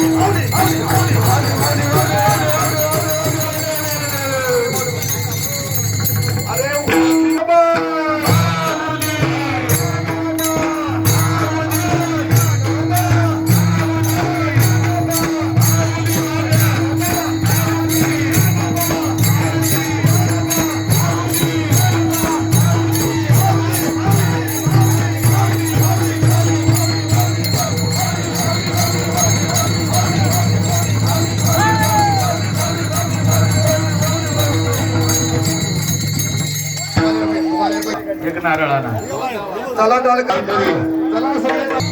Hold it, hold it, hold it. एक नारळाना चला चला सगळे